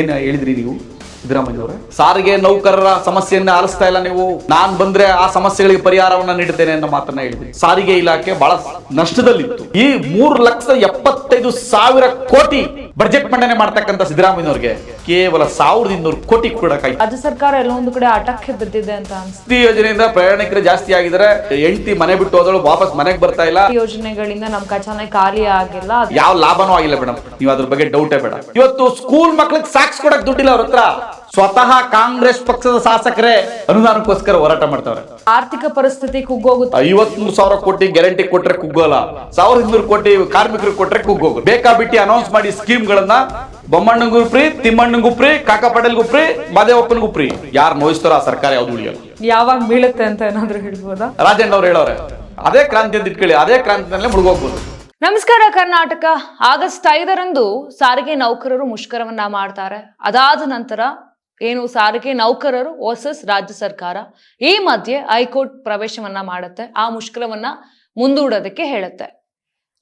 ಏನ್ ಹೇಳಿದ್ರಿ ನೀವು, ಸಿದ್ದರಾಮಯ್ಯನವರೇ? ಸಾರಿಗೆ ನೌಕರರ ಸಮಸ್ಯೆಯನ್ನ ಆಲಿಸ್ತಾ ಇಲ್ಲ ನೀವು. ನಾನ್ ಬಂದ್ರೆ ಆ ಸಮಸ್ಯೆಗಳಿಗೆ ಪರಿಹಾರವನ್ನ ನೀಡುತ್ತೇನೆ ಅನ್ನೋ ಮಾತನ್ನ ಹೇಳಿದ್ರಿ. ಸಾರಿಗೆ ಇಲಾಖೆ ಬಹಳ ನಷ್ಟದಲ್ಲಿತ್ತು. ಈ ಮೂರು ಲಕ್ಷ ಎಪ್ಪತ್ತೈದು ಸಾವಿರ ಕೋಟಿ ಬಜೆಟ್ ಮಂಡನೆ ಮಾಡ್ತಕ್ಕಂಥ ಸಿದ್ದರಾಮಯ್ಯನವ್ರಿಗೆ ಕೇವಲ ಸಾವಿರದ ಇನ್ನೂರು ಕೋಟಿ ಕೈ ರಾಜ್ಯ ಸರ್ಕಾರ ಎಲ್ಲೊಂದು ಒಂದು ಕಡೆ ಆಟಕ್ಕೆ ಬಿದ್ದಿದೆ ಅಂತ ಅನ್ಸುತ್ತೆ. ಈ ಯೋಜನೆಯಿಂದ ಪ್ರಯಾಣಿಕರು ಜಾಸ್ತಿ ಆಗಿದ್ದಾರೆ. ಹೆಂಡತಿ ಮನೆ ಬಿಟ್ಟು ಹೋದಳು ವಾಪಸ್ ಮನೆಗೆ ಬರ್ತಾ ಇಲ್ಲ. ಈ ಯೋಜನೆಗಳಿಂದ ನಮ್ ಖಜಾನೆ ಖಾಲಿ ಆಗಿಲ್ಲ. ಯಾವ ಲಾಭನೂ ಆಗಿಲ್ಲ ಮೇಡಮ್. ನೀವು ಅದ್ರ ಬಗ್ಗೆ ಡೌಟೇ ಬೇಡ. ಇವತ್ತು ಸ್ಕೂಲ್ ಮಕ್ಳಿಗೆ ಸಾಕ್ಸ್ ಕೊಡಕ್ ದುಡ್ಡಿಲ್ಲ ಅವ್ರ ಹತ್ರ. ಸ್ವತಃ ಕಾಂಗ್ರೆಸ್ ಪಕ್ಷದ ಶಾಸಕರೇ ಅನುದಾನಕ್ಕೋಸ್ಕರ ಹೋರಾಟ ಮಾಡ್ತಾರೆ ಆರ್ಥಿಕ ಪರಿಸ್ಥಿತಿ ಕುಗ್ಗೋಗುತ್ತೆ. ಐವತ್ಮೂರು ಸಾವಿರ ಕೋಟಿ ಗ್ಯಾರಂಟಿ ಕೊಟ್ರೆ ಕುಗ್ಗೋಲ್ಲ. ಸಾವಿರದ ಇನ್ನೂರು ಕೋಟಿ ಕಾರ್ಮಿಕರಿಗೆ ಕೊಟ್ರೆ ಕುಗ್ಗೋಗ ಬೇಕಾ ಬಿಟ್ಟಿ ಅನೌನ್ಸ್ ಮಾಡಿ ಸ್ಕೀಮ್ ಗಳನ್ನ ಬೊಮ್ಮಣ್ಣಂಗೂ ಫ್ರೀ ತಿಮ್ಮಣ್ಣಂಗೂ ಫ್ರೀ ಕಾಕಾ ಪಟೇಲ್ಗೂ ಫ್ರೀ ಮಾದೇವಪ್ಪನಿಗೂ ಫ್ರೀ. ಯಾರು ನೋಯಿಸ್ತಾರೋ ಆ ಸರ್ಕಾರ ಯಾವ್ದು ಉಳಿಯಲ್ಲ. ಯಾವಾಗ ಬೀಳುತ್ತೆ ಅಂತ ಏನಾದ್ರು ಹೇಳ್ಬೋದಾ? ರಾಜಣ್ಣ ಅವ್ರು ಹೇಳೋರೆ ಅದೇ ಕ್ರಾಂತಿ ಅಂತ ಇಟ್ಕೊಳ್ಳಿ ಅದೇ ಕ್ರಾಂತಿನಲ್ಲೇ ಮುಳುಗೋಗ್ಬೋದು. ನಮಸ್ಕಾರ ಕರ್ನಾಟಕ. ಆಗಸ್ಟ್ ಐದರಂದು ಸಾರಿಗೆ ನೌಕರರು ಮುಷ್ಕರವನ್ನ ಮಾಡ್ತಾರೆ. ಅದಾದ ನಂತರ ಏನು ಸಾರಿಗೆ ನೌಕರರು ವರ್ಸಸ್ ರಾಜ್ಯ ಸರ್ಕಾರ ಈ ಮಧ್ಯೆ ಹೈಕೋರ್ಟ್ ಪ್ರವೇಶವನ್ನ ಮಾಡುತ್ತೆ, ಆ ಮುಷ್ಕರವನ್ನ ಮುಂದೂಡೋದಕ್ಕೆ ಹೇಳುತ್ತೆ.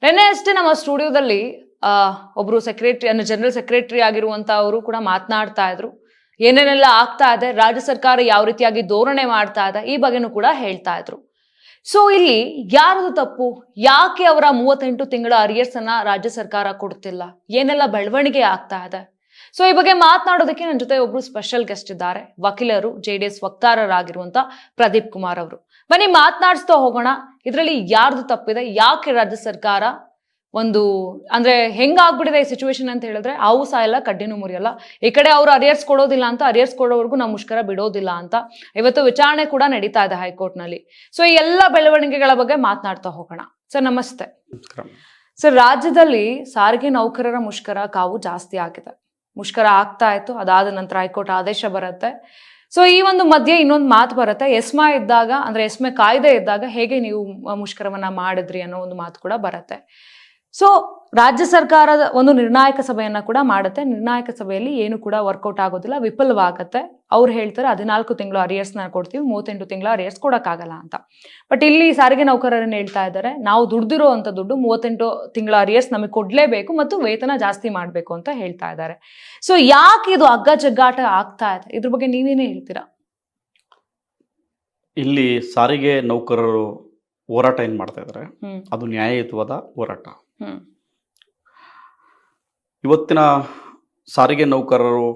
ನಿನ್ನೆ ಅಷ್ಟೇ ನಮ್ಮ ಸ್ಟುಡಿಯೋದಲ್ಲಿ ಒಬ್ರು ಸೆಕ್ರೆಟರಿ ಅಂದ್ರೆ ಜನರಲ್ ಸೆಕ್ರೆಟರಿ ಆಗಿರುವಂತ ಅವರು ಕೂಡ ಮಾತನಾಡ್ತಾ ಇದ್ರು. ಏನೇನೆಲ್ಲ ಆಗ್ತಾ ಇದೆ, ರಾಜ್ಯ ಸರ್ಕಾರ ಯಾವ ರೀತಿಯಾಗಿ ಧೋರಣೆ ಮಾಡ್ತಾ ಇದೆ, ಈ ಬಗ್ಗೆನೂ ಕೂಡ ಹೇಳ್ತಾ ಇದ್ರು. ಸೊ ಇಲ್ಲಿ ಯಾರದು ತಪ್ಪು? ಯಾಕೆ ಅವರ ಮೂವತ್ತೆಂಟು ತಿಂಗಳ ಅರಿಯರ್ಸ್ ಅನ್ನ ರಾಜ್ಯ ಸರ್ಕಾರ ಕೊಡ್ತಿಲ್ಲ? ಏನೆಲ್ಲ ಬೆಳವಣಿಗೆ ಆಗ್ತಾ ಇದೆ? ಸೊ ಈ ಬಗ್ಗೆ ಮಾತನಾಡೋದಕ್ಕೆ ನನ್ನ ಜೊತೆ ಒಬ್ರು ಸ್ಪೆಷಲ್ ಗೆಸ್ಟ್ ಇದ್ದಾರೆ. ವಕೀಲರು ಜೆ ಡಿ ಎಸ್ ವಕ್ತಾರರಾಗಿರುವಂತ ಪ್ರದೀಪ್ ಕುಮಾರ್ ಅವರು. ಬನ್ನಿ ಮಾತನಾಡಿಸ್ತಾ ಹೋಗೋಣ. ಇದರಲ್ಲಿ ಯಾರ್ದು ತಪ್ಪಿದೆ? ಯಾಕೆ ರಾಜ್ಯ ಸರ್ಕಾರ ಒಂದು ಅಂದ್ರೆ ಹೆಂಗಾಗ್ಬಿಟ್ಟಿದೆ ಈ ಸಿಚುವೇಶನ್ ಅಂತ ಹೇಳಿದ್ರೆ ಅವು ಸಾಯಲ್ಲ ಕಡ್ಡಿನೂ ಮುರಿಯಲ್ಲ. ಈ ಕಡೆ ಅವ್ರು ಅರಿಯರ್ಸ್ ಕೊಡೋದಿಲ್ಲ ಅಂತ ಅರಿಯರ್ಸ್ ಕೊಡೋವರೆಗೂ ನಾವು ಮುಷ್ಕರ ಬಿಡೋದಿಲ್ಲ ಅಂತ ಇವತ್ತು ವಿಚಾರಣೆ ಕೂಡ ನಡೀತಾ ಇದೆ ಹೈಕೋರ್ಟ್ನಲ್ಲಿ ಸೊ ಈ ಎಲ್ಲ ಬೆಳವಣಿಗೆಗಳ ಬಗ್ಗೆ ಮಾತನಾಡ್ತಾ ಹೋಗೋಣ. ಸರ್ ನಮಸ್ತೆ. ಸರ್ ರಾಜ್ಯದಲ್ಲಿ ಸಾರಿಗೆ ನೌಕರರ ಮುಷ್ಕರ ಕಾವು ಜಾಸ್ತಿ ಆಗಿದೆ. ಮುಷ್ಕರ ಆಗ್ತಾ ಇತ್ತು, ಅದಾದ ನಂತರ ಹೈಕೋರ್ಟ್ ಆದೇಶ ಬರುತ್ತೆ. ಸೊ ಈ ಒಂದು ಮಧ್ಯೆ ಇನ್ನೊಂದು ಮಾತು ಬರುತ್ತೆ. ಎಸ್ಮಾ ಇದ್ದಾಗ, ಅಂದ್ರೆ ಎಸ್ಮೆ ಕಾಯ್ದೆ ಇದ್ದಾಗ ಹೇಗೆ ನೀವು ಮುಷ್ಕರವನ್ನ ಮಾಡಿದ್ರಿ ಅನ್ನೋ ಒಂದು ಮಾತು ಕೂಡ ಬರುತ್ತೆ. ಸೊ ರಾಜ್ಯ ಸರ್ಕಾರದ ಒಂದು ನಿರ್ಣಾಯಕ ಸಭೆಯನ್ನ ಕೂಡ ಮಾಡುತ್ತೆ. ನಿರ್ಣಾಯಕ ಸಭೆಯಲ್ಲಿ ಏನು ಕೂಡ ವರ್ಕೌಟ್ ಆಗೋದಿಲ್ಲ ವಿಫಲವಾಗತ್ತೆ. ಅವ್ರು ಹೇಳ್ತಾರೆ ಹದಿನಾಲ್ಕು ತಿಂಗಳು ಅರಿಯರ್ಸ್ನ ಕೊಡ್ತೀವಿ ಮೂವತ್ತೆಂಟು ತಿಂಗಳು ಅರಿಯರ್ಸ್ ಕೊಡೋಕ್ಕಾಗಲ್ಲ ಅಂತ. ಬಟ್ ಇಲ್ಲಿ ಸಾರಿಗೆ ನೌಕರರನ್ನು ಹೇಳ್ತಾ ಇದ್ದಾರೆ ನಾವು ದುಡ್ದಿರೋ ಅಂತ ದುಡ್ಡು ಮೂವತ್ತೆಂಟು ತಿಂಗಳ ಅರಿಯರ್ಸ್ ನಮಗೆ ಕೊಡ್ಲೇಬೇಕು ಮತ್ತು ವೇತನ ಜಾಸ್ತಿ ಮಾಡಬೇಕು ಅಂತ ಹೇಳ್ತಾ ಇದ್ದಾರೆ. ಸೊ ಯಾಕೆ ಇದು ಹಗ್ಗ ಜಗ್ಗಾಟ ಆಗ್ತಾ ಇದೆ? ಇದ್ರ ಬಗ್ಗೆ ನೀವೇನೇ ಹೇಳ್ತೀರಾ? ಇಲ್ಲಿ ಸಾರಿಗೆ ನೌಕರರು ಹೋರಾಟ ಏನ್ ಮಾಡ್ತಾ ಇದ್ದಾರೆ? ಅದು ನ್ಯಾಯಯುತವಾದ ಹೋರಾಟ. ಹ್ಮ್. ಇವತ್ತಿನ ಸಾರಿಗೆ ನೌಕರರು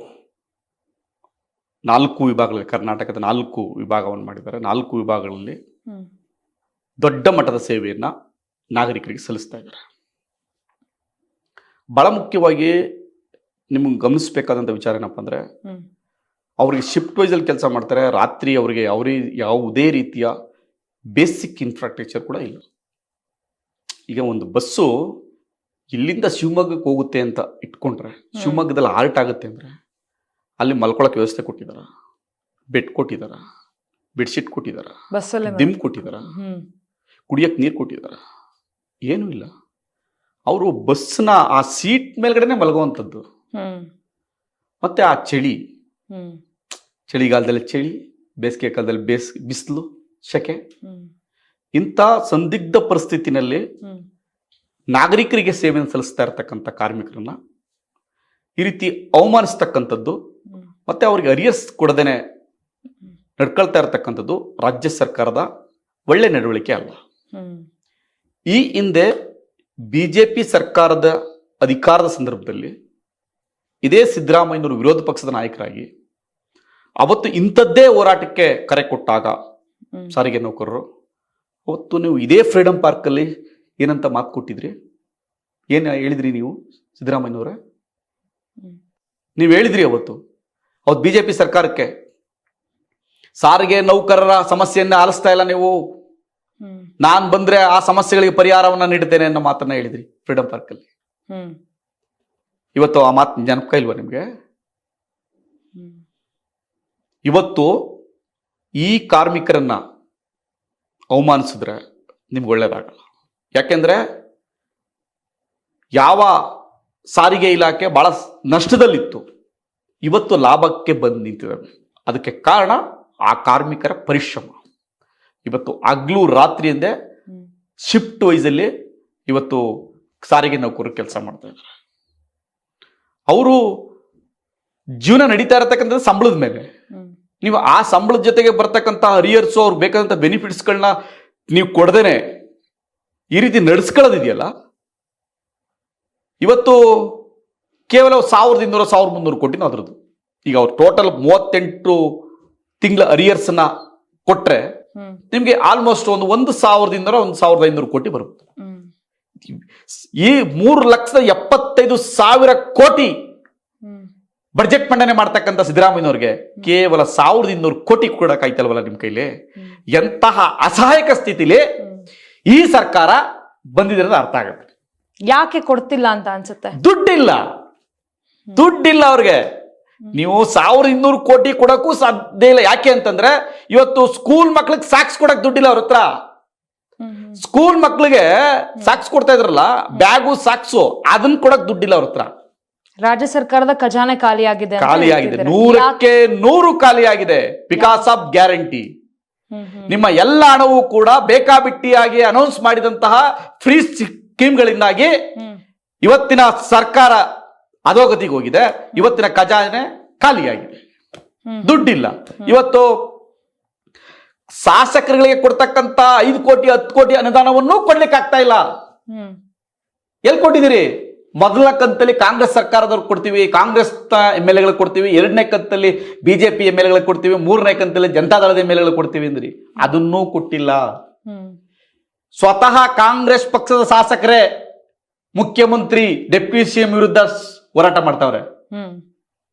ನಾಲ್ಕು ವಿಭಾಗಗಳಲ್ಲಿ ಕರ್ನಾಟಕದ ನಾಲ್ಕು ವಿಭಾಗವನ್ನು ಮಾಡಿದ್ದಾರೆ. ನಾಲ್ಕು ವಿಭಾಗಗಳಲ್ಲಿ ದೊಡ್ಡ ಮಟ್ಟದ ಸೇವೆಯನ್ನು ನಾಗರಿಕರಿಗೆ ಸಲ್ಲಿಸ್ತಾ ಇದ್ದಾರೆ. ಬಹಳ ಮುಖ್ಯವಾಗಿ ನಿಮ್ಗೆ ಗಮನಿಸಬೇಕಾದಂಥ ವಿಚಾರ ಏನಪ್ಪ ಅಂದ್ರೆ ಅವ್ರಿಗೆ ಶಿಫ್ಟ್ ವೈಸಲ್ಲಿ ಕೆಲಸ ಮಾಡ್ತಾರೆ ರಾತ್ರಿ ಅವರಿಗೆ ಅವರೇ ಯಾವುದೇ ರೀತಿಯ ಬೇಸಿಕ್ ಇನ್ಫ್ರಾಸ್ಟ್ರಕ್ಚರ್ ಕೂಡ ಇಲ್ಲ. ಈಗ ಒಂದು ಬಸ್ಸು ಇಲ್ಲಿಂದ ಶಿವಮೊಗ್ಗಕ್ಕೆ ಹೋಗುತ್ತೆ ಅಂತ ಇಟ್ಕೊಂಡ್ರೆ ಶಿವಮೊಗ್ಗದಲ್ಲಿ ಆರ್ಟ್ ಆಗುತ್ತೆ ಅಂದರೆ ಅಲ್ಲಿ ಮಲ್ಕೊಳಕ್ಕೆ ವ್ಯವಸ್ಥೆ ಕೊಟ್ಟಿದ್ದಾರೆ ಬೆಡ್ ಕೊಟ್ಟಿದ್ದಾರ ಬೆಡ್ಶೀಟ್ ಕೊಟ್ಟಿದ್ದಾರ ಬಸ್ಸಲ್ಲೇ ದಿಮ್ ಕೊಟ್ಟಿದ್ದಾರ ಕುಡಿಯಕ್ಕೆ ನೀರು ಕೊಟ್ಟಿದ್ದಾರ ಏನೂ ಇಲ್ಲ. ಅವರು ಬಸ್ನ ಆ ಸೀಟ್ ಮೇಲ್ಗಡೆನೆ ಮಲಗುವಂಥದ್ದು. ಮತ್ತೆ ಆ ಚಳಿ. ಚಳಿಗಾಲದಲ್ಲಿ ಚಳಿ ಬೇಸಿಗೆ ಕಾಲದಲ್ಲಿ ಬೇಸ್ ಬಿಸಿಲು ಹ್ಮ್. ಇಂಥ ಸಂದಿಗ್ಧ ಪರಿಸ್ಥಿತಿನಲ್ಲಿ ನಾಗರಿಕರಿಗೆ ಸೇವೆಯನ್ನು ಸಲ್ಲಿಸ್ತಾ ಇರತಕ್ಕಂಥ ಕಾರ್ಮಿಕರನ್ನ ಈ ರೀತಿ ಅವಮಾನಿಸ್ತಕ್ಕಂಥದ್ದು ಮತ್ತೆ ಅವ್ರಿಗೆ ಅರಿಯರ್ಸ್ ಕೊಡದೇನೆ ನಡ್ಕೊಳ್ತಾ ಇರತಕ್ಕಂಥದ್ದು ರಾಜ್ಯ ಸರ್ಕಾರದ ಒಳ್ಳೆ ನಡವಳಿಕೆ ಅಲ್ಲ. ಈ ಹಿಂದೆ ಬಿ ಜೆ ಪಿ ಸರ್ಕಾರದ ಅಧಿಕಾರದ ಸಂದರ್ಭದಲ್ಲಿ ಇದೇ ಸಿದ್ದರಾಮಯ್ಯನವರು ವಿರೋಧ ಪಕ್ಷದ ನಾಯಕರಾಗಿ ಅವತ್ತು ಇಂಥದ್ದೇ ಹೋರಾಟಕ್ಕೆ ಕರೆ ಕೊಟ್ಟಾಗ ಸಾರಿಗೆ ನೌಕರರು ಅವತ್ತು ನೀವು ಇದೇ ಫ್ರೀಡಮ್ ಪಾರ್ಕಲ್ಲಿ ಏನಂತ ಮಾತು ಕೊಟ್ಟಿದ್ರಿ? ಏನು ಹೇಳಿದ್ರಿ ನೀವು ಸಿದ್ದರಾಮಯ್ಯನವರೇ. ನೀವು ಹೇಳಿದ್ರಿ ಅವತ್ತು ಅವತ್ತು ಬಿ ಜೆ ಪಿ ಸರ್ಕಾರಕ್ಕೆ ಸಾರಿಗೆ ನೌಕರರ ಸಮಸ್ಯೆಯನ್ನ ಆಲಿಸ್ತಾ ಇಲ್ಲ ನೀವು. ನಾನು ಬಂದ್ರೆ ಆ ಸಮಸ್ಯೆಗಳಿಗೆ ಪರಿಹಾರವನ್ನ ನೀಡುತ್ತೇನೆ ಅನ್ನೋ ಮಾತನ್ನ ಹೇಳಿದ್ರಿ ಫ್ರೀಡಮ್ ಪಾರ್ಕಲ್ಲಿ. ಹ್ಮ್. ಇವತ್ತು ಆ ಮಾತು ಜನಪ ಇಲ್ವಾ ನಿಮಗೆ? ಇವತ್ತು ಈ ಕಾರ್ಮಿಕರನ್ನ ಅವಮಾನಿಸಿದ್ರೆ ನಿಮ್ಗೆ ಒಳ್ಳೇದಾಗಲ್ಲ. ಯಾಕೆಂದ್ರೆ ಯಾವ ಸಾರಿಗೆ ಇಲಾಖೆ ಬಹಳ ನಷ್ಟದಲ್ಲಿತ್ತು. ಇವತ್ತು ಲಾಭಕ್ಕೆ ಬಂದು ನಿಂತಿದೆ. ಅದಕ್ಕೆ ಕಾರಣ ಆ ಕಾರ್ಮಿಕರ ಪರಿಶ್ರಮ. ಇವತ್ತು ಹಗ್ಲು ರಾತ್ರಿಯಿಂದೇ ಶಿಫ್ಟ್ ವೈಸಲ್ಲಿ ಇವತ್ತು ಸಾರಿಗೆ ನೌಕರರು ಕೆಲಸ ಮಾಡ್ತಾ ಇದ್ದಾರೆ. ಅವರು ಜೀವನ ನಡೀತಾ ಇರತಕ್ಕಂಥದ್ದು ಸಂಬಳದ ಮೇಲೆ. ನೀವು ಆ ಸಂಬಳದ ಜೊತೆಗೆ ಬರ್ತಕ್ಕಂಥ ಹರಿಯರ್ಸು ಅವ್ರು ಬೇಕಾದಂಥ ಬೆನಿಫಿಟ್ಸ್ಗಳನ್ನ ನೀವು ಕೊಡ್ದೇನೆ ಈ ರೀತಿ ನಡೆಸ್ಕೊಳ್ಳೋದಿದೆಯಲ್ಲ? ಇವತ್ತು ಕೇವಲ ಸಾವಿರದ ಇನ್ನೂರು ಸಾವಿರದ ಮುನ್ನೂರು ಕೋಟಿನ ಅದ್ರದ್ದು. ಈಗ ಅವ್ರು ಟೋಟಲ್ ಮೂವತ್ತೆಂಟು ತಿಂಗಳ ಅರಿಯರ್ಸ್ನ ಕೊಟ್ರೆ ನಿಮಗೆ ಆಲ್ಮೋಸ್ಟ್ ಒಂದು ಒಂದು ಸಾವಿರದಿಂದ ಒಂದು ಸಾವಿರದ ಐನೂರು ಕೋಟಿ ಬರುತ್ತೆ. ಈ ಮೂರು ಲಕ್ಷದ ಎಪ್ಪತ್ತೈದು ಸಾವಿರ ಕೋಟಿ ಬಜೆಟ್ ಬಡ್ಜೆಟ್ ಮಂಡನೆ ಮಾಡ್ತಕ್ಕಂಥ ಸಿದ್ದರಾಮಯ್ಯನವ್ರಿಗೆ ಕೇವಲ ಸಾವಿರದ ಇನ್ನೂರು ಕೋಟಿ ಕೊಡಕ್ಕಾಯ್ತಲ್ವಲ್ಲ ನಿಮ್ಮ ಕೈಲಿ. ಎಂತಹ ಅಸಹಾಯಕ ಸ್ಥಿತಿಲಿ. ಈ ಸರ್ಕಾರ ಬಂದಿದೆ ಅನ್ನೋದು ಅರ್ಥ ಆಗುತ್ತೆ. ಯಾಕೆ ಕೊಡ್ತಿಲ್ಲ ಅಂತ ಅನ್ಸುತ್ತೆ? ದುಡ್ಡಿಲ್ಲ. ದುಡ್ಡಿಲ್ಲ ಅವ್ರಿಗೆ. ನೀವು ಸಾವಿರದ ಇನ್ನೂರು ಕೋಟಿ ಕೊಡಕ್ಕೂ ಸಾಧ್ಯ ಇಲ್ಲ. ಯಾಕೆ ಅಂತಂದ್ರೆ ಇವತ್ತು ಸ್ಕೂಲ್ ಮಕ್ಳಿಗೆ ಸಾಕ್ಸ್ ಕೊಡಕ್ ದುಡ್ಡಿಲ್ಲ ಅವ್ರ ಹತ್ರ. ಸ್ಕೂಲ್ ಮಕ್ಳಿಗೆ ಸಾಕ್ಸ್ ಕೊಡ್ತಾ ಇದ್ರಲ್ಲ ಬ್ಯಾಗು ಸಾಕ್ಸು ಅದನ್ನ ಕೊಡಕ್ ದುಡ್ಡಿಲ್ಲ ಅವ್ರ ಹತ್ರ. ರಾಜ್ಯ ಸರ್ಕಾರದ ಖಜಾನೆ ಖಾಲಿಯಾಗಿದೆ ಆಗಿದೆ ಖಾಲಿಯಾಗಿದೆ. ಹೇಳ್ತಿದ್ದಾರೆ. ನೂರಕ್ಕೆ ನೂರು ಖಾಲಿಯಾಗಿದೆ. ಬಿಕಾಸ್ ಆಫ್ ಗ್ಯಾರಂಟಿ ನಿಮ್ಮ ಎಲ್ಲ ಹಣವೂ ಕೂಡ ಬೇಕಾಬಿಟ್ಟಿಯಾಗಿ ಅನೌನ್ಸ್ ಮಾಡಿದಂತಹ ಫ್ರೀ ಸ್ಕೀಮ್ಗಳಿಂದಾಗಿ ಇವತ್ತಿನ ಸರ್ಕಾರ ಅಧೋಗತಿಗೆ ಹೋಗಿದೆ. ಇವತ್ತಿನ ಖಜಾನೆ ಖಾಲಿಯಾಗಿದೆ. ದುಡ್ಡಿಲ್ಲ. ಇವತ್ತು ಶಾಸಕರುಗಳಿಗೆ ಕೊಡ್ತಕ್ಕಂತ ಐದು ಕೋಟಿ ಹತ್ತು ಕೋಟಿ ಅನುದಾನವನ್ನು ಕೊಡ್ಲಿಕ್ಕೆ ಆಗ್ತಾ ಇಲ್ಲ. ಎಲ್ ಎಲ್ಲಿ ಕೊಟ್ಟಿದ್ದೀರಿ? ಮೊದಲನೇ ಕಂತಲ್ಲಿ ಕಾಂಗ್ರೆಸ್ ಸರ್ಕಾರದವ್ರಿಗೆ ಕೊಡ್ತೀವಿ ಕಾಂಗ್ರೆಸ್ ಎಂ ಎಲ್ ಎಗಳಿಗೆ ಕೊಡ್ತೀವಿ ಎರಡನೇ ಕಂತಲ್ಲಿ ಬಿಜೆಪಿ ಎಂ ಎಲ್ ಎಗಳಿಗೆ ಕೊಡ್ತೀವಿ ಮೂರನೇ ಕಂತಲ್ಲಿ ಜನತಾದಳದ ಎಂ ಎಲ್ ಎಗಳಿಗೆ ಕೊಡ್ತೀವಿ ಅಂದ್ರಿ. ಅದನ್ನೂ ಕೊಟ್ಟಿಲ್ಲ. ಸ್ವತಃ ಕಾಂಗ್ರೆಸ್ ಪಕ್ಷದ ಶಾಸಕರೇ ಮುಖ್ಯಮಂತ್ರಿ ಡೆಪ್ಯೂಟಿ ಸಿ ಎಂ ವಿರುದ್ಧ ಹೋರಾಟ ಮಾಡ್ತಾವ್ರೆ.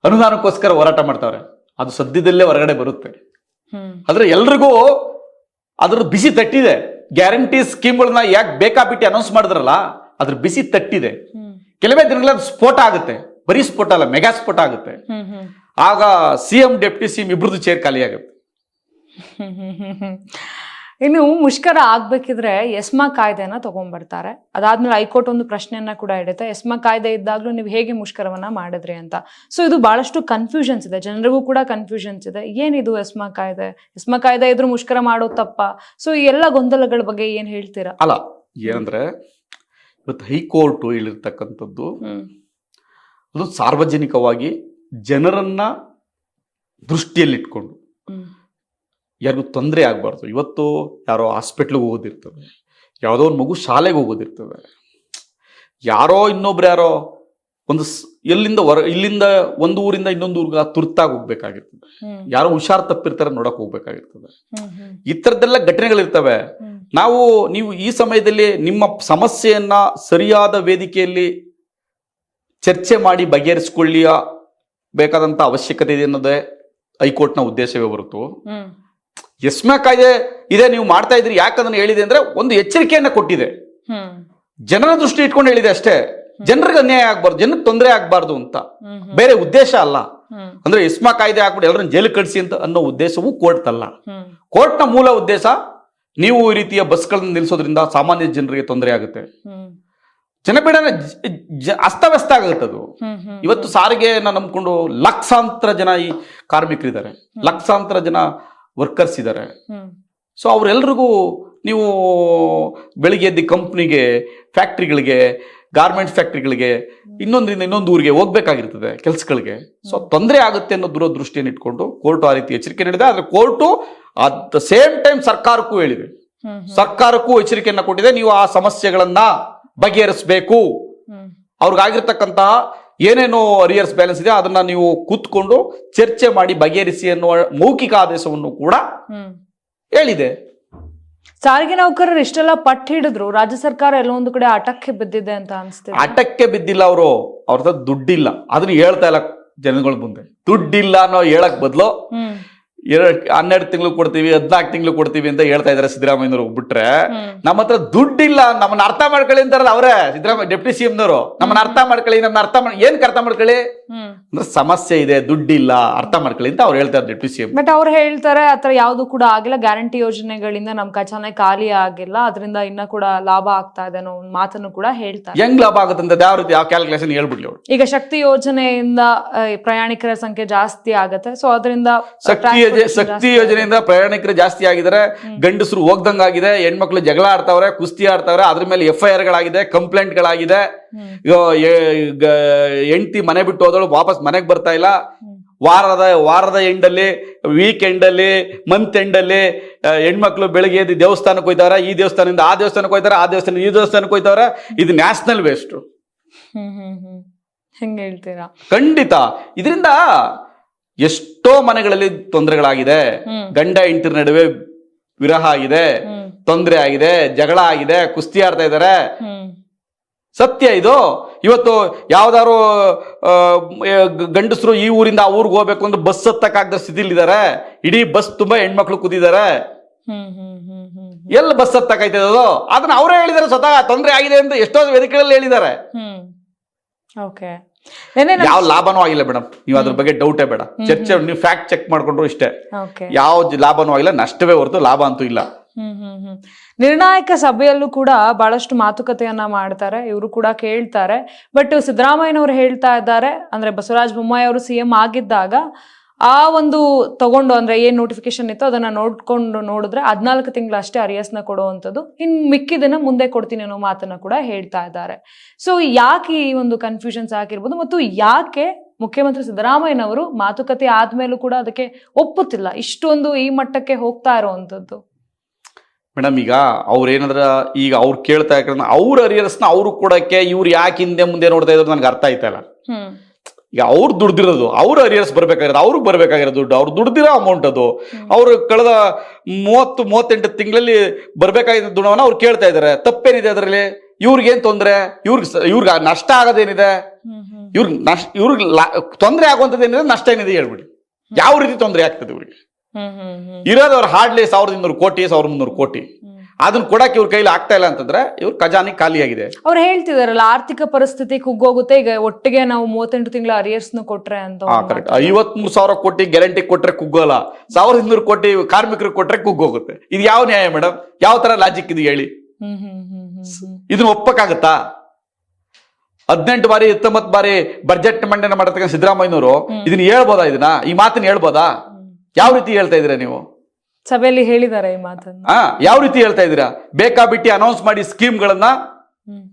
ಅನುದಾನಕ್ಕೋಸ್ಕರ ಹೋರಾಟ ಮಾಡ್ತಾವ್ರೆ. ಅದು ಸದ್ಯದಲ್ಲೇ ಹೊರಗಡೆ ಬರುತ್ತೆ. ಆದ್ರೆ ಎಲ್ರಿಗೂ ಅದ್ರ ಬಿಸಿ ತಟ್ಟಿದೆ. ಗ್ಯಾರಂಟಿ ಸ್ಕೀಮ್ಗಳನ್ನ ಯಾಕೆ ಬೇಕಾಬಿಟ್ಟು ಅನೌನ್ಸ್ ಮಾಡಿದ್ರಲ್ಲ ಅದ್ರ ಬಿಸಿ ತಟ್ಟಿದೆ. ಕೆಲವೇ ದಿನಗಳ ಸ್ಫೋಟ ಆಗುತ್ತೆ. ಬರೀ ಸ್ಫೋಟ ಅಲ್ಲ ಮೆಗಾ ಸ್ಫೋಟ ಆಗುತ್ತೆ. ಆಗ C M deputy C M ಇಬ್ರದ್ದು chair ಖಾಲಿ ಆಗುತ್ತೆ. ಇನ್ನು ಮುಷ್ಕರ ಆಗ್ಬೇಕಿದ್ರೆ ಎಸ್ಮಾ ಕಾಯ್ದೆನ ತಗೊಂಡ್ಬರ್ತಾರೆ. ಅದಾದ್ಮೇಲೆ ಹೈಕೋರ್ಟ್ ಒಂದು ಪ್ರಶ್ನೆಯನ್ನ ಕೂಡ ಇಡುತ್ತೆ ಎಸ್ಮಾ ಕಾಯ್ದೆ ಇದ್ದಾಗ್ಲೂ ನೀವು ಹೇಗೆ ಮುಷ್ಕರವನ್ನ ಮಾಡಿದ್ರಿ ಅಂತ. ಸೊ ಇದು ಬಹಳಷ್ಟು ಕನ್ಫ್ಯೂಷನ್ಸ್ ಇದೆ. ಜನರಿಗೂ ಕೂಡ ಕನ್ಫ್ಯೂಷನ್ಸ್ ಇದೆ. ಏನಿದು ಎಸ್ಮಾ ಕಾಯ್ದೆ? ಎಸ್ಮಾ ಕಾಯ್ದೆ ಇದ್ರೂ ಮುಷ್ಕರ ಮಾಡೋ ತಪ್ಪ. ಸೊ ಈ ಎಲ್ಲ ಗೊಂದಲಗಳ ಬಗ್ಗೆ ಏನ್ ಹೇಳ್ತೀರಾ? ಅಲ್ಲ ಏನಂದ್ರೆ ಇವತ್ತು ಹೈಕೋರ್ಟ್ ಹೇಳಿರ್ತಕ್ಕಂಥದ್ದು ಅದು ಸಾರ್ವಜನಿಕವಾಗಿ ಜನರನ್ನ ದೃಷ್ಟಿಯಲ್ಲಿಟ್ಕೊಂಡು. ಯಾರಿಗೂ ತೊಂದರೆ ಆಗಬಾರ್ದು. ಇವತ್ತು ಯಾರೋ ಹಾಸ್ಪಿಟ್ಲಿಗೆ ಹೋಗೋದಿರ್ತದೆ ಯಾವುದೋ ಒಂದು ಮಗು ಶಾಲೆಗೆ ಹೋಗೋದಿರ್ತದೆ. ಯಾರೋ ಇನ್ನೊಬ್ರು ಯಾರೋ ಒಂದು ಎಲ್ಲಿಂದ ಹೊರ ಇಲ್ಲಿಂದ ಒಂದು ಊರಿಂದ ಇನ್ನೊಂದು ಊರಿಗೆ ತುರ್ತಾಗಿ ಹೋಗ್ಬೇಕಾಗಿರ್ತದೆ. ಯಾರೋ ಹುಷಾರ್ ತಪ್ಪಿರ್ತಾರೆ ನೋಡಕ್ ಹೋಗ್ಬೇಕಾಗಿರ್ತದೆ. ಈ ಥರದ್ದೆಲ್ಲ ಘಟನೆಗಳಿರ್ತವೆ. ನಾವು ನೀವು ಈ ಸಮಯದಲ್ಲಿ ನಿಮ್ಮ ಸಮಸ್ಯೆಯನ್ನ ಸರಿಯಾದ ವೇದಿಕೆಯಲ್ಲಿ ಚರ್ಚೆ ಮಾಡಿ ಬಗೆಹರಿಸಿಕೊಳ್ಳಿಯ ಬೇಕಾದಂತ ಅವಶ್ಯಕತೆ ಇದೆ ಅನ್ನೋದೇ ಹೈಕೋರ್ಟ್ನ ಉದ್ದೇಶವೇ ಹೊರತು. ಎಸ್ಮೆ ಕಾಯ್ದೆ ಇದೆ ನೀವು ಮಾಡ್ತಾ ಇದ್ರಿ ಯಾಕಂದ್ರೆ ಹೇಳಿದೆ ಅಂದ್ರೆ ಒಂದು ಎಚ್ಚರಿಕೆಯನ್ನ ಕೊಟ್ಟಿದೆ. ಜನರ ದೃಷ್ಟಿ ಇಟ್ಕೊಂಡು ಹೇಳಿದೆ ಅಷ್ಟೇ. ಜನರಿಗೆ ಅನ್ಯಾಯ ಆಗ್ಬಾರ್ದು ಜನಕ್ಕೆ ತೊಂದರೆ ಆಗ್ಬಾರ್ದು ಅಂತ. ಬೇರೆ ಉದ್ದೇಶ ಅಲ್ಲ. ಅಂದ್ರೆ ಎಸ್ಮಾ ಕಾಯ್ದೆ ಹಾಕ್ಬಿಟ್ಟು ಎಲ್ಲರನ್ನ ಜೈಲು ಕಳಿಸಿ ಅಂತ ಅನ್ನೋ ಉದ್ದೇಶವೂ ಕೋರ್ಟ್ ಅಲ್ಲ. ಕೋರ್ಟ್ ಕೋರ್ಟ್ನ ಮೂಲ ಉದ್ದೇಶ ನೀವು ಈ ರೀತಿಯ ಬಸ್ಗಳನ್ನು ನಿಲ್ಲಿಸೋದ್ರಿಂದ ಸಾಮಾನ್ಯ ಜನರಿಗೆ ತೊಂದರೆ ಆಗುತ್ತೆ. ಜನಪೀಡನ ಅಸ್ತವ್ಯಸ್ತ ಆಗುತ್ತೆ ಅದು. ಇವತ್ತು ಸಾರಿಗೆಯನ್ನ ನಂಬ್ಕೊಂಡು ಲಕ್ಷಾಂತರ ಜನ ಈ ಕಾರ್ಮಿಕರಿದ್ದಾರೆ. ಲಕ್ಷಾಂತರ ಜನ ವರ್ಕರ್ಸ್ ಇದ್ದಾರೆ. ಸೊ ಅವರೆಲ್ರಿಗೂ ನೀವು ಬೆಳಿಗ್ಗೆ ಎದ್ದು ಕಂಪ್ನಿಗೆ ಫ್ಯಾಕ್ಟ್ರಿಗಳಿಗೆ ಗಾರ್ಮೆಂಟ್ಸ್ ಫ್ಯಾಕ್ಟ್ರಿಗಳಿಗೆ ಇನ್ನೊಂದರಿಂದ ಇನ್ನೊಂದು ಊರಿಗೆ ಹೋಗ್ಬೇಕಾಗಿರ್ತದೆ ಕೆಲಸಗಳಿಗೆ. ಸೊ ತೊಂದರೆ ಆಗುತ್ತೆ ಅನ್ನೋ ದೂರದೃಷ್ಟಿಯನ್ನು ಇಟ್ಕೊಂಡು ಕೋರ್ಟ್ ಆ ರೀತಿ ಎಚ್ಚರಿಕೆ ನೀಡಿದೆ. ಆದ್ರೆ court at the same time ಸರ್ಕಾರಕ್ಕೂ ಹೇಳಿದೆ. ಸರ್ಕಾರಕ್ಕೂ ಎಚ್ಚರಿಕೆಯನ್ನ ಕೊಟ್ಟಿದೆ. ನೀವು ಆ ಸಮಸ್ಯೆಗಳನ್ನ ಬಗೆಹರಿಸಬೇಕು. ಅವ್ರಿಗಾಗಿರ್ತಕ್ಕಂತಹ ಏನೇನು ಅರಿಯರ್ಸ್ ಬ್ಯಾಲೆನ್ಸ್ ಇದೆ ಅದನ್ನ ನೀವು ಕೂತ್ಕೊಂಡು ಚರ್ಚೆ ಮಾಡಿ ಬಗೆಹರಿಸಿ ಅನ್ನುವ ಮೌಖಿಕ ಆದೇಶವನ್ನು ಕೂಡ ಹೇಳಿದೆ. ಸಾರಿಗೆ ನೌಕರರು ಇಷ್ಟೆಲ್ಲ ಪಟ್ಟು ಹಿಡಿದ್ರು. ರಾಜ್ಯ ಸರ್ಕಾರ ಎಲ್ಲೊಂದು ಕಡೆ ಆಟಕ್ಕೆ ಬಿದ್ದಿದೆ ಅಂತ ಅನ್ಸ್ತಿದೆ. ಆಟಕ್ಕೆ ಬಿದ್ದಿಲ್ಲ ಅವರು. ಅವ್ರ ದುಡ್ಡಿಲ್ಲ. ಅದನ್ನ ಹೇಳ್ತಾ ಇಲ್ಲ ಜನಗಳ ಮುಂದೆ. ದುಡ್ಡಿಲ್ಲ ಅನ್ನೋ ಹೇಳಕ್ ಬದಲು ಹನ್ನೆರಡು ತಿಂಗಳು ಕೊಡ್ತೀವಿ ಹದ್ನಾಲ್ಕು ತಿಂಗಳು ಕೊಡ್ತೀವಿ ಅಂತ ಹೇಳ್ತಾ ಇದಾರೆ ಸಿದ್ದರಾಮಯ್ಯ ಬಿಟ್ರೆ ನಮ್ಮ ಹತ್ರ ದುಡ್ಡಿಲ್ಲ. ನಮ್ಮನ್ನ ಅರ್ಥ ಮಾಡ್ಕೊಳ್ಳಿ ಅಂತಾರಲ್ಲ ಅವರೇ. ಸಿದ್ದರಾಮಯ್ಯ ಡೆಪ್ಟಿ ಸಿ ನವರು ನಮ್ಮನ್ನ ಅರ್ಥ ಮಾಡ್ಕೊಳ್ಳಿ ನಮ್ಮನ್ನ ಅರ್ಥ ಮಾಡಿ ಏನ್ ಅರ್ಥ ಮಾಡ್ಕೊಳ್ಳಿ? ಸಮಸ್ಯೆ ಇದೆ ದುಡ್ಡಿಲ್ಲ ಅರ್ಥ ಮಾಡ್ಕೊಳ್ಳಿ ಅಂತ ಅವ್ರು ಹೇಳ್ತಾರೆ ಡೆಪ್ಟಿ ಸಿ ಎಂ. ಬಟ್ ಅವ್ರು ಹೇಳ್ತಾರೆ ಆತರ ಯಾವುದು ಕೂಡ ಆಗಿಲ್ಲ. ಗ್ಯಾರಂಟಿ ಯೋಜನೆಗಳಿಂದ ನಮ್ ಖಜಾನೆ ಖಾಲಿ ಆಗಿಲ್ಲ. ಅದರಿಂದ ಇನ್ನ ಕೂಡ ಲಾಭ ಆಗ್ತಾ ಇದೆ ಅನ್ನೋ ಒಂದು ಮಾತನ್ನು ಕೂಡ ಹೇಳ್ತಾರೆ. ಹೆಂಗ್ ಲಾಭ ಆಗುತ್ತೆ ಅಂತ ಯಾವ ರೀತಿ ಯಾವ ಕ್ಯಾಲ್ಕುಲೇಷನ್ ಹೇಳ್ಬಿಡ್ಲಿ ಅವ್ರು? ಈಗ ಶಕ್ತಿ ಯೋಜನೆಯಿಂದ ಆ, ಪ್ರಯಾಣಿಕರ ಸಂಖ್ಯೆ ಜಾಸ್ತಿ ಆಗತ್ತೆ. ಸೊ ಅದರಿಂದ ಶಕ್ತಿ ಯೋಜನೆ ಶಕ್ತಿ ಯೋಜನೆಯಿಂದ ಪ್ರಯಾಣಿಕರು ಜಾಸ್ತಿ ಆಗಿದ್ದಾರೆ. ಗಂಡಸರು ಹೋಗ್ದಂಗಾಗಿದೆ ಹೆಣ್ಮಕ್ಳು ಜಗಳ ಆಡ್ತಾವ್ರೆ ಕುಸ್ತಿ ಆಡ್ತಾವ್ರೆ ಅದ್ರ ಮೇಲೆ ಎಫ್ ಐ ಆರ್ ಗಳಾಗಿದೆ ಕಂಪ್ಲೇಂಟ್ ಗಳಾಗಿದೆ. ಹ್ಮ್. ಹೆಂಡತಿ ಮನೆ ಬಿಟ್ಟು ಹೋದಳು ವಾಪಸ್ ಮನೆಗೆ ಬರ್ತಾ ಇಲ್ಲ. ವಾರದ ವಾರದ ಎಂಡಲ್ಲಿ ವೀಕ್ ಎಂಡಲ್ಲಿ ಮಂತ್ ಎಂಡಲ್ಲಿ ಹೆಣ್ಮಕ್ಳು ಬೆಳಿಗ್ಗೆ ಎದ್ದು ದೇವಸ್ಥಾನಕ್ಕೆ ಹೋಯ್ತಾರ ಈ ದೇವಸ್ಥಾನದಿಂದ ಆ ದೇವಸ್ಥಾನಕ್ಕೆ ಹೋಯ್ತಾರ ಆ ದೇವಸ್ಥಾನ ಈ ದೇವಸ್ಥಾನಕ್ಕೆ ಹೋಯ್ತಾರ ಇದು ನ್ಯಾಷನಲ್ ವೇಸ್ಟ್ ಹೆಂಗ್ ಹೇಳ್ತೀರಾ? ಖಂಡಿತ. ಇದರಿಂದ ಎಷ್ಟೋ ಮನೆಗಳಲ್ಲಿ ತೊಂದರೆಗಳಾಗಿದೆ. ಗಂಡ ಹೆಂಡತಿರ ನಡುವೆ ವಿರಹ ಆಗಿದೆ. ತೊಂದರೆ ಆಗಿದೆ ಜಗಳ ಆಗಿದೆ ಕುಸ್ತಿ ಆಡ್ತಾ ಇದ್ದಾರೆ ಹ್ಮ್. ಸತ್ಯ ಇದು. ಇವತ್ತು ಯಾವ್ದಾರು ಗಂಡಸರು ಈ ಊರಿಂದ ಆ ಊರಿಗೆ ಹೋಗ್ಬೇಕು ಅಂದ್ರೆ ಬಸ್ ಹತ್ತಕ್ಕಾಗದ ಸ್ಥಿತಿಲಿದ್ದಾರೆ ಇಡೀ ಬಸ್ ತುಂಬಾ ಹೆಣ್ಮಕ್ಳು ಕೂತಿದ್ದಾರೆ ಹ್ಮ್ ಎಲ್ಲಿ ಬಸ್ ಹತ್ತಕ್ಕಾಯ್ತದೆ ಅದು? ಅದನ್ನ ಅವರೇ ಹೇಳಿದ್ದಾರೆ ಸ್ವತಃ. ತೊಂದರೆ ಆಗಿದೆ ಅಂತ ಎಷ್ಟೋ ವೇದಿಕೆಗಳಲ್ಲಿ ಹೇಳಿದ್ದಾರೆ ಯಾವ ಲಾಭನೂ ಆಗಿಲ್ಲ ಮೇಡಮ್ ನೀವು ಅದ್ರ ಬಗ್ಗೆ ಡೌಟೇ ಬೇಡ. ಚರ್ಚೆ ನೀವು ಫ್ಯಾಕ್ಟ್ ಚೆಕ್ ಮಾಡ್ಕೊಂಡ್ರು ಇಷ್ಟೇ. ಯಾವ ಲಾಭನೂ ಆಗಿಲ್ಲ ನಷ್ಟವೇ ಹೊರತು ಲಾಭ ಅಂತೂ ಇಲ್ಲ. ಹ್ಮ್ ಹ್ಮ್ ಹ್ಮ್. ನಿರ್ಣಾಯಕ ಸಭೆಯಲ್ಲೂ ಕೂಡ ಬಹಳಷ್ಟು ಮಾತುಕತೆಯನ್ನ ಮಾಡ್ತಾರೆ, ಇವರು ಕೂಡ ಕೇಳ್ತಾರೆ. ಬಟ್ ಸಿದ್ದರಾಮಯ್ಯನವರು ಹೇಳ್ತಾ ಇದ್ದಾರೆ, ಅಂದ್ರೆ ಬಸವರಾಜ ಬೊಮ್ಮಾಯಿ ಅವರು ಸಿಎಂ ಆಗಿದ್ದಾಗ ಆ ಒಂದು ತಗೊಂಡು ಅಂದ್ರೆ ಏನ್ ನೋಟಿಫಿಕೇಶನ್ ಇತ್ತು ಅದನ್ನ ನೋಡ್ಕೊಂಡು ನೋಡಿದ್ರೆ ಹದ್ನಾಲ್ಕು ತಿಂಗಳು ಅಷ್ಟೇ ಅರಿಯಸ್ನ ಕೊಡುವಂಥದ್ದು. ಇನ್ ಮಿಕ್ಕಿದನ್ನ ಮುಂದೆ ಕೊಡ್ತೀನಿ ಅನ್ನೋ ಮಾತನ್ನ ಕೂಡ ಹೇಳ್ತಾ ಇದ್ದಾರೆ. ಸೊ ಯಾಕೆ ಈ ಒಂದು ಕನ್ಫ್ಯೂಷನ್ಸ್ ಆಗಿರ್ಬೋದು ಮತ್ತು ಯಾಕೆ ಮುಖ್ಯಮಂತ್ರಿ ಸಿದ್ದರಾಮಯ್ಯನವರು ಮಾತುಕತೆ ಆದ್ಮೇಲೂ ಕೂಡ ಅದಕ್ಕೆ ಒಪ್ಪುತ್ತಿಲ್ಲ? ಇಷ್ಟೊಂದು ಈ ಮಟ್ಟಕ್ಕೆ ಹೋಗ್ತಾ ಇರುವಂತದ್ದು ಮೇಡಮ್ ಈಗ ಅವ್ರೇನಾದ್ರ ಈಗ ಅವ್ರು ಕೇಳ್ತಾ ಯಾಕಂದ್ರೆ ಅವ್ರ ಅರಿಯರ್ಸ್ನ ಅವ್ರು ಕೊಡಕ್ಕೆ ಇವ್ರು ಯಾಕೆ ಹಿಂದೆ ಮುಂದೆ ನೋಡ್ತಾ ಇದ್ರು ನನಗೆ ಅರ್ಥ ಆಯ್ತಲ್ಲ ಈಗ ಅವ್ರು ದುಡ್ದಿರೋದು ಅವ್ರ ಅರಿಯರ್ಸ್ ಬರ್ಬೇಕಾಗಿರೋದು ಅವ್ರಿಗೆ ಬರ್ಬೇಕಾಗಿರೋ ದುಡ್ಡು ಅವ್ರು ದುಡ್ದಿರೋ ಅಮೌಂಟ್ ಅದು. ಅವ್ರು ಕಳೆದ ಮೂವತ್ತು ಮೂವತ್ತೆಂಟು ತಿಂಗಳಲ್ಲಿ ಬರ್ಬೇಕಾಗಿದ್ದ ದುಡ್ಡವನ್ನ ಅವ್ರು ಕೇಳ್ತಾ ಇದ್ದಾರೆ ತಪ್ಪೇನಿದೆ ಅದರಲ್ಲಿ? ಇವ್ರಿಗೇನ್ ತೊಂದ್ರೆ? ಇವ್ರಿಗೆ ಇವ್ರಿಗೆ ನಷ್ಟ ಆಗೋದೇನಿದೆ? ಇವ್ರಿಗೆ ನಷ್ಟ ಇವ್ರಿಗೆ ತೊಂದರೆ ಆಗುವಂಥದ್ದು ಏನಿದೆ ನಷ್ಟ ಏನಿದೆ ಹೇಳ್ಬಿಡಿ. ಯಾವ ರೀತಿ ತೊಂದರೆ ಆಗ್ತದೆ ಇವ್ರಿಗೆ? ಇರೋದು ಅವ್ರ ಹಾರ್ಡ್ಲಿ ಸಾವಿರದ ಇನ್ನೂರು ಕೋಟಿ ಸಾವಿರದ ಮುನ್ನೂರು ಕೋಟಿ ಅದನ್ನ ಕೊಡಕ್ಕೆ ಇವ್ರ ಕೈಲಿ ಆಗ್ತಾ ಇಲ್ಲ ಅಂತಂದ್ರೆ ಇವ್ರ ಖಜಾನೆ ಖಾಲಿಯಾಗಿದೆ. ಅವ್ರು ಹೇಳ್ತಿದಾರಲ್ಲ ಆರ್ಥಿಕ ಪರಿಸ್ಥಿತಿ ಕುಗ್ಗೋಗುತ್ತೆ ಈಗ ಒಟ್ಟಿಗೆ ನಾವು ಮೂವತ್ತೆಂಟು ತಿಂಗಳ ಅರಿಯರ್ಸ್ ಕೊಟ್ರೆ ಅಂತ ಐವತ್. ಐವತ್ಮೂರು ಸಾವಿರ ಕೋಟಿ ಗ್ಯಾರಂಟಿ ಕೊಟ್ರೆ ಕುಗ್ಗೋಲ್ಲ. ಸಾವಿರದ ಇನ್ನೂರು ಕೋಟಿ ಕಾರ್ಮಿಕರಿಗೆ ಕೊಟ್ರೆ ಕುಗ್ಗೋಗುತ್ತೆ. ಇದು ಯಾವ ನ್ಯಾಯ ಮೇಡಮ್ ಯಾವ ತರ ಲಾಜಿಕ್ ಇದು ಹೇಳಿ? ಇದನ್ನ ಒಪ್ಪಕ್ಕಾಗತ್ತಾ? ಹದಿನೆಂಟು ಬಾರಿ ಹತ್ತೊಂಬತ್ತು ಬಾರಿ ಬಜೆಟ್ ಮಂಡನೆ ಮಾಡತಕ್ಕ ಸಿದ್ದರಾಮಯ್ಯನವರು ಇದನ್ನ ಹೇಳ್ಬೋದಾ ಇದನ್ನ? ಈ ಮಾತನ್ನ ಹೇಳ್ಬೋದಾ. ಯಾವ ರೀತಿ ಹೇಳ್ತಾ ಇದೀರಾ ನೀವು? ಸಭೆಯಲ್ಲಿ ಹೇಳಿದ್ದಾರೆ ಈ ಮಾತನ್ನು. ಆ ಯಾವ ರೀತಿ ಹೇಳ್ತಾ ಇದ್ದೀರಾ? ಬೇಕಾಬಿಟ್ಟಿ ಅನೌನ್ಸ್ ಮಾಡಿ ಸ್ಕೀಮ್ಗಳನ್ನ ಹ್ಮ್.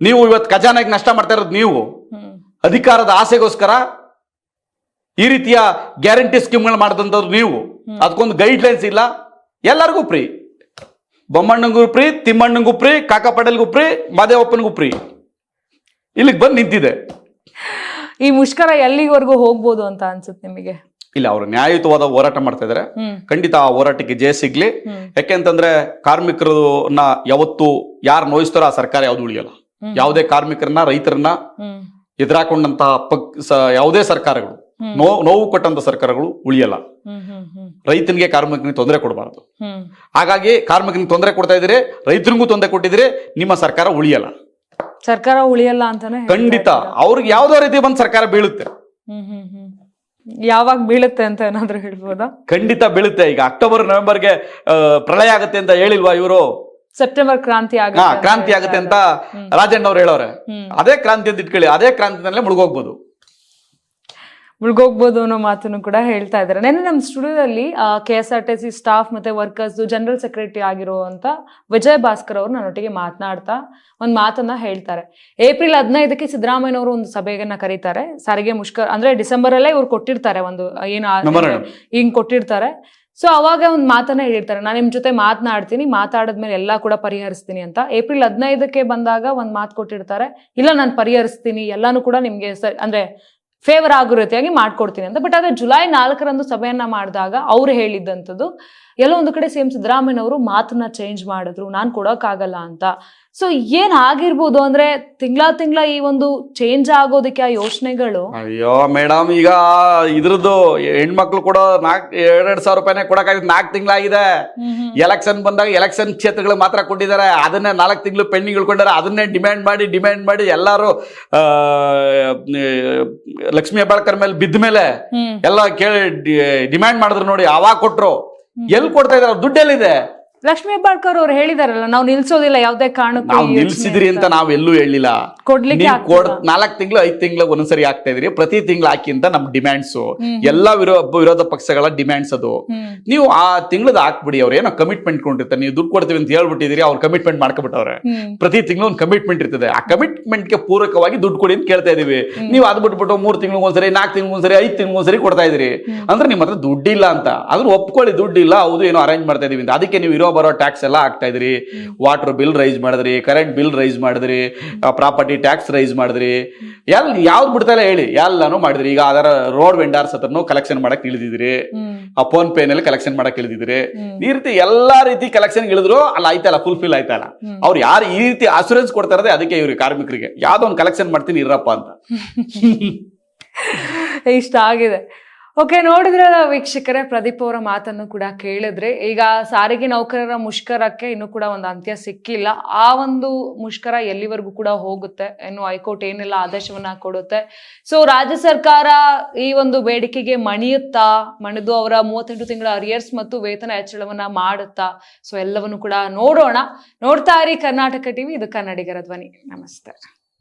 ನೀವು ಇವತ್ತು ಖಜಾನೆಗೆ ನಷ್ಟ ಮಾಡ್ತಾ ಇರೋದು ನೀವು. ಹ್ಮ್. ಅಧಿಕಾರದ ಆಸೆಗೋಸ್ಕರ ಈ ರೀತಿಯ ಗ್ಯಾರಂಟಿ ಸ್ಕೀಮ್ಗಳು ಮಾಡಿದಂಥವ್ರು ನೀವು. ಅದಕ್ಕೊಂದು ಗೈಡ್ ಲೈನ್ಸ್ ಇಲ್ಲ. ಎಲ್ಲರಿಗೂ ಫ್ರೀ. ಬೊಮ್ಮಣ್ಣಂಗೂ ಫ್ರೀ ತಿಮ್ಮಣ್ಣಂಗೂ ಫ್ರೀ ಕಾಕಾಪಡಲ್ಗೂ ಪ್ರೀ ಫ್ರೀ ಮಾದೇವಪ್ಪನಿಗೂ ಫ್ರೀ. ಇಲ್ಲಿಗೆ ಬಂದು ನಿಂತಿದೆ. ಈ ಮುಷ್ಕರ ಎಲ್ಲಿವರೆಗೂ ಹೋಗ್ಬೋದು ಅಂತ ಅನ್ಸುತ್ತೆ ನಿಮಗೆ? ಇಲ್ಲ ಅವರು ನ್ಯಾಯಯುತವಾದ ಹೋರಾಟ ಮಾಡ್ತಾ ಇದಾರೆ. ಖಂಡಿತ ಆ ಹೋರಾಟಕ್ಕೆ ಜಯ ಸಿಗ್ಲಿ. ಯಾಕೆಂತಂದ್ರೆ ಕಾರ್ಮಿಕರನ್ನ ಯಾವತ್ತು ಯಾರು ನೋಯಿಸ್ತಾರೋ ಆ ಸರ್ಕಾರ ಯಾವ್ದು ಉಳಿಯಲ್ಲ. ಯಾವುದೇ ಕಾರ್ಮಿಕರನ್ನ ರೈತರನ್ನ ಎದುರಾಕೊಂಡಂತಹ ಪಕ್ ಯಾವುದೇ ಸರ್ಕಾರಗಳು ಹ್ಮ್. ನೋ ನೋವು ಕೊಟ್ಟಂತ ಸರ್ಕಾರಗಳು ಉಳಿಯಲ್ಲ. ರೈತನಿಗೆ ಕಾರ್ಮಿಕನಿಗೆ ತೊಂದರೆ ಕೊಡಬಾರದು. ಹಾಗಾಗಿ ಕಾರ್ಮಿಕನಿಗೆ ತೊಂದರೆ ಕೊಡ್ತಾ ಇದ್ರೆ ರೈತರಿಗೂ ತೊಂದರೆ ಕೊಟ್ಟಿದ್ರೆ ನಿಮ್ಮ ಸರ್ಕಾರ ಉಳಿಯಲ್ಲ. ಸರ್ಕಾರ ಉಳಿಯಲ್ಲ ಅಂತಾನೆ ಖಂಡಿತ? ಅವ್ರಿಗೆ ಯಾವ್ದೋ ರೀತಿ ಬಂದ್ ಸರ್ಕಾರ ಬೀಳುತ್ತೆ. ಯಾವಾಗ ಬೀಳುತ್ತೆ ಅಂತ ಏನಾದ್ರು ಹೇಳ್ಬೋದಾ? ಖಂಡಿತ ಬೀಳುತ್ತೆ. ಈಗ ಅಕ್ಟೋಬರ್ ನವೆಂಬರ್ಗೆ ಪ್ರಳಯ ಆಗುತ್ತೆ ಅಂತ ಹೇಳಿಲ್ವಾ ಇವರು? ಸೆಪ್ಟೆಂಬರ್ ಕ್ರಾಂತಿ ಕ್ರಾಂತಿ ಆಗುತ್ತೆ ಅಂತ ರಾಜಣ್ಣ ಅವ್ರು ಹೇಳೋರೆ ಅದೇ ಕ್ರಾಂತಿ ಅಂತ ಇಟ್ಕೊಳ್ಳಿ. ಅದೇ ಕ್ರಾಂತಿನಲ್ಲೇ ಮುಳುಗೋಗ್ಬೋದು. ಮುಳುಗೋಗ್ಬೋದು ಅನ್ನೋ ಮಾತನ್ನು ಕೂಡ ಹೇಳ್ತಾ ಇದ್ದಾರೆ. ನೆನ್ನೆ ನಮ್ಮ ಸ್ಟುಡಿಯೋದಲ್ಲಿ K S R T C staff ಮತ್ತೆ ವರ್ಕರ್ಸ್ ಜನರಲ್ ಸೆಕ್ರೆಟರಿ ಆಗಿರುವಂತ ವಿಜಯ್ ಭಾಸ್ಕರ್ ಅವರು ನನ್ನೊಟ್ಟಿಗೆ ಮಾತನಾಡ್ತಾ ಒಂದು ಮಾತನ್ನ ಹೇಳ್ತಾರೆ. ಏಪ್ರಿಲ್ ಹದಿನೈದಕ್ಕೆ ಸಿದ್ದರಾಮಯ್ಯನವರು ಒಂದು ಸಭೆಯನ್ನ ಕರೀತಾರೆ. ಸಾರಿಗೆ ಮುಷ್ಕರ ಅಂದ್ರೆ ಡಿಸೆಂಬರ್ ಅಲ್ಲೇ ಇವ್ರು ಕೊಟ್ಟಿರ್ತಾರೆ ಒಂದು ಏನು ಹಿಂಗ್ ಕೊಟ್ಟಿರ್ತಾರೆ. ಸೊ ಅವಾಗ ಒಂದು ಮಾತನ್ನ ಹೇಳಿರ್ತಾರೆ. ನಾನು ನಿಮ್ ಜೊತೆ ಮಾತನಾಡ್ತೀನಿ ಮಾತಾಡಿದ್ಮೇಲೆ ಎಲ್ಲಾ ಕೂಡ ಪರಿಹರಿಸ್ತೀನಿ ಅಂತ. ಏಪ್ರಿಲ್ ಹದಿನೈದಕ್ಕೆ ಬಂದಾಗ ಒಂದ್ ಮಾತು ಕೊಟ್ಟಿರ್ತಾರೆ. ಇಲ್ಲ ನಾನು ಪರಿಹರಿಸ್ತೀನಿ ಎಲ್ಲಾನು ಕೂಡ ನಿಮ್ಗೆ ಅಂದ್ರೆ ಫೇವರ್ ಆಗೋ ರೀತಿಯಾಗಿ ಮಾಡ್ಕೊಡ್ತೀನಿ ಅಂತ. ಬಟ್ ಆದರೆ ಜುಲೈ ನಾಲ್ಕರಂದು ಸಭೆಯನ್ನ ಮಾಡಿದಾಗ ಅವರು ಹೇಳಿದ್ದಂಥದ್ದು, ಎಲ್ಲೋ ಒಂದು ಕಡೆ ಸಿ ಎಂ ಸಿದ್ದರಾಮಯ್ಯನವರು ಮಾತನ್ನ ಚೇಂಜ್ ಮಾಡಿದ್ರು, ನಾನು ಕೊಡೋಕ್ಕಾಗಲ್ಲ ಅಂತ. ಸೊ ಏನ್ ಆಗಿರ್ಬೋದು ಅಂದ್ರೆ ತಿಂಗಳ ತಿಂಗಳ ಈ ಒಂದು ಚೇಂಜ್ ಆಗೋದಕ್ಕೆ ಆ ಯೋಚನೆಗಳು? ಅಯ್ಯೋ ಮೇಡಮ್ ಈಗ ಇದ್ರದ್ದು ಹೆಣ್ಮಕ್ಳು ಕೂಡ ನಾಲ್ಕು ಎರಡ್ ಸಾವಿರ ರೂಪಾಯಿನೇ ಕೊಡಕ್ಕಾಗಿದ್ದು ನಾಲ್ಕು ತಿಂಗಳಾಗಿದೆ. ಎಲೆಕ್ಷನ್ ಬಂದಾಗ ಎಲೆಕ್ಷನ್ ಕ್ಷೇತ್ರಗಳು ಮಾತ್ರ ಕೊಟ್ಟಿದ್ದಾರೆ. ಅದನ್ನೇ ನಾಲ್ಕು ತಿಂಗಳು ಪೆಂಡಿಂಗ್ ಇಳ್ಕೊಂಡಿದ್ದಾರೆ. ಅದನ್ನೇ ಡಿಮ್ಯಾಂಡ್ ಮಾಡಿ ಡಿಮ್ಯಾಂಡ್ ಮಾಡಿ ಎಲ್ಲರೂ ಆ, ಲಕ್ಷ್ಮೀ ಹೆಬ್ಬಾಳ್ಕರ್ ಮೇಲೆ ಬಿದ್ದ ಮೇಲೆ ಎಲ್ಲ ಕೇಳಿ ಡಿಮ್ಯಾಂಡ್ ಮಾಡಿದ್ರು ನೋಡಿ. ಅವಾಗ ಕೊಟ್ರು. ಎಲ್ಲಿ ಕೊಡ್ತಾ ಇದಾರೆ ದುಡ್ಡು ಎಲ್ಲಿದೆ ಲಕ್ಷ್ಮೀ ಹೆಬ್ಬಾಳ್ಕರ್ ಅವ್ರು ಹೇಳಿದಾರಲ್ಲ ನಾವು ನಿಲ್ಸೋದಿಲ್ಲ ಯಾವ್ದೇ ಕಾರಣಕ್ಕೂ ನಾವು ಈ ಯೋಚ್ನೆ ನಿಲ್ಸಿದ್ರಿ ಅಂತ ನಾವ್ ಎಲ್ಲೂ ಹೇಳಿಲ್ಲ. ಕೊಡ್ಲಿಕ್ಕೆ ನೀವು ಕೊಡ್ ಆಗ್ತಿಲ್ಲ. ನಾಲ್ಕು ತಿಂಗಳು ಐದು ತಿಂಗಳು ಒಂದೊಂದ್ಸರಿ ಆಗ್ತಾ ಇದ್ರಿ ಪ್ರತಿ ತಿಂಗಳು ಹಾಕಿ ಅಂತ ನಮ್ ಡಿಮ್ಯಾಂಡ್ಸ್ ಎಲ್ಲಾ ವಿರೋಧ ವಿರೋಧ ಪಕ್ಷಗಳ ಡಿಮ್ಯಾಂಡ್ಸ್ ಅದು. ನೀವು ಆ ತಿಂಗಳದ ಹಾಕ್ಬಿಡಿ ಅವ್ರ. ಏನೋ ಕಮಿಟ್ಮೆಂಟ್ ಕೊಂಡಿರ್ತಾರೆ ನೀವು ದುಡ್ಡು ಕೊಡ್ತೀವಿ ಅಂತ ಹೇಳ್ಬಿಟ್ಟಿದ್ರಿ ಅವ್ರ ಕಮಿಟ್ಮೆಂಟ್ ಮಾಡ್ಕೊಬಿಟ್ಟವ್ರೆ. ಪ್ರತಿ ತಿಂಗಳು ಒಂದು ಕಮಿಟ್ಮೆಂಟ್ ಇರ್ತದೆ. ಆ ಕಮಿಟ್ಮೆಂಟ್ಗೆ ಪೂರಕವಾಗಿ ದುಡ್ಡು ಕೊಡಿ ಅಂತ ಕೇಳ್ತಾ ಇದೀವಿ. ನೀವು ಅದ್ ಬಿಟ್ಬಿಟ್ಟು ಮೂರ್ ತಿಂಗಳು ಒಂದ್ಸರಿ ನಾಲ್ಕು ತಿಂಗಳು ಒಂದ್ಸರಿ ಐದ್ ತಿಂಗಳು ಒಂದ್ಸರಿ ಕೊಡ್ತಾ ಇದ್ರಿ. ಅಂದ್ರೆ ನಿಮ್ಮ ಹತ್ರ ದುಡ್ಡಿಲ್ಲ ಅಂತ. ಆದ್ರೂ ಒಪ್ಕೊಳ್ಳಿ ದುಡ್ಡಿಲ್ಲ ಹೌದು ಏನೋ ಅರೇಂಜ್ ಮಾಡ್ತಾ ಇದೀವಿ ಅಂತ. ಅದಕ್ಕೆ ನೀವು ಇರೋ ಬರೋ ಟ್ಯಾಕ್ಸ್ ಎಲ್ಲ ಹಾಕ್ತಾ ಇದ್ರಿ. ವಾಟರ್ ಬಿಲ್ ರೈಸ್ ಮಾಡಿದ್ರಿ ಕರೆಂಟ್ ಬಿಲ್ ರೈಸ್ ಮಾಡಿದ್ರಿ ಪ್ರಾಪರ್ಟಿ ಟ್ಯಾಕ್ಸ್ ರೈಸ್ ಮಾಡಿದ್ರಿ. ಎಲ್ ಯಾವ್ದು ಬಿಡ್ತಾ ಇಲ್ಲ ಹೇಳಿ. ಎಲ್ಲಾನು ಮಾಡಿದ್ರಿ. ಈಗ ಅದರ ರೋಡ್ ವೆಂಡರ್ಸ್ ಹತ್ರನು ಕಲೆಕ್ಷನ್ ಮಾಡಕ್ ಇಳಿದಿದ್ರಿ. ಆ ಫೋನ್ ಪೇ ನಲ್ಲಿ ಕಲೆಕ್ಷನ್ ಮಾಡಕ್ ಇಳಿದಿದ್ರಿ. ಈ ರೀತಿ ಎಲ್ಲಾ ರೀತಿ ಕಲೆಕ್ಷನ್ ಇಳಿದ್ರು ಅಲ್ಲಿ ಆಯ್ತಲ್ಲ ಫುಲ್ಫಿಲ್ ಆಯ್ತಲ್ಲ. ಅವ್ರು ಯಾರು ಈ ರೀತಿ ಅಸೂರೆನ್ಸ್ ಕೊಡ್ತಾ ಇರೋದೇ ಅದಕ್ಕೆ ಇವ್ರಿಗೆ ಕಾರ್ಮಿಕರಿಗೆ. ಯಾವ್ದೋ ಒಂದು ಕಲೆಕ್ಷನ್ ಮಾಡ್ತೀನಿ ಇರಪ್ಪ ಅಂತ. ಇಷ್ಟ ಆಗಿದೆ. ಓಕೆ ನೋಡಿದ್ರೆ ವೀಕ್ಷಕರೇ, ಪ್ರದೀಪ್ ಅವರ ಮಾತನ್ನು ಕೂಡ ಕೇಳಿದ್ರೆ, ಈಗ ಸಾರಿಗೆ ನೌಕರರ ಮುಷ್ಕರಕ್ಕೆ ಇನ್ನು ಕೂಡ ಒಂದು ಅಂತ್ಯ ಸಿಕ್ಕಿಲ್ಲ. ಆ ಒಂದು ಮುಷ್ಕರ ಎಲ್ಲಿವರೆಗೂ ಕೂಡ ಹೋಗುತ್ತೆ ಇನ್ನು ಹೈಕೋರ್ಟ್ ಏನೆಲ್ಲ ಆದೇಶವನ್ನ ಕೊಡುತ್ತೆ. ಸೊ ರಾಜ್ಯ ಸರ್ಕಾರ ಈ ಒಂದು ಬೇಡಿಕೆಗೆ ಮಣಿಯುತ್ತಾ? ಮಣಿದು ಅವರ ಮೂವತ್ತೆಂಟು ತಿಂಗಳ ಅರಿಯರ್ಸ್ ಮತ್ತು ವೇತನ ಹೆಚ್ಚಳವನ್ನ ಮಾಡುತ್ತಾ? ಸೊ ಎಲ್ಲವನ್ನು ಕೂಡ ನೋಡೋಣ. ನೋಡ್ತಾ ಇರಿ, ಕರ್ನಾಟಕ ಟಿವಿ, ಇದು ಕನ್ನಡಿಗರ ಧ್ವನಿ. ನಮಸ್ತೆ.